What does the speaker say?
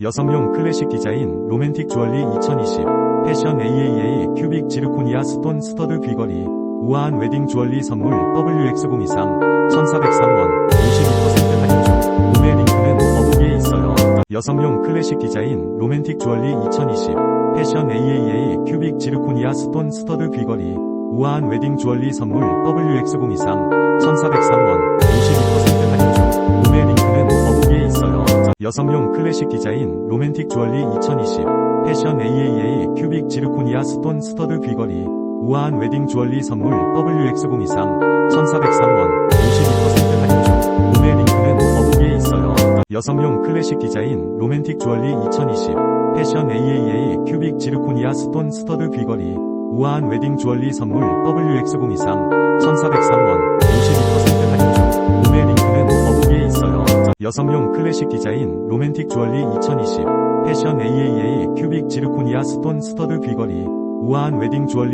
여성용 클래식 디자인 로맨틱 주얼리 2020 패션 AAA 큐빅 지르코니아 스톤 스터드 귀걸이 우아한 웨딩 주얼리 선물 WX023 1403원 52% 할인 중 구매 링크는 더보기에 있어요. 여성용 클래식 디자인 로맨틱 주얼리 2020 패션 AAA 큐빅 지르코니아 스톤 스터드 귀걸이 우아한 웨딩 주얼리 선물 WX023 1403원 여성용 클래식 디자인 로맨틱 주얼리 2020 패션 AAA 큐빅 지르코니아 스톤 스터드 귀걸이 우아한 웨딩 주얼리 선물 WX023 1403원 52% 할인 중 구매 링크는 더보기에 있어요. 여성용 클래식 디자인 로맨틱 주얼리 2020 패션 AAA 큐빅 지르코니아 스톤 스터드 귀걸이 우아한 웨딩 주얼리 선물 WX023 1403원 여성용 클래식 디자인 로맨틱 주얼리 2020 패션 AAA 큐빅 지르코니아 스톤 스터드 귀걸이 우아한 웨딩 주얼리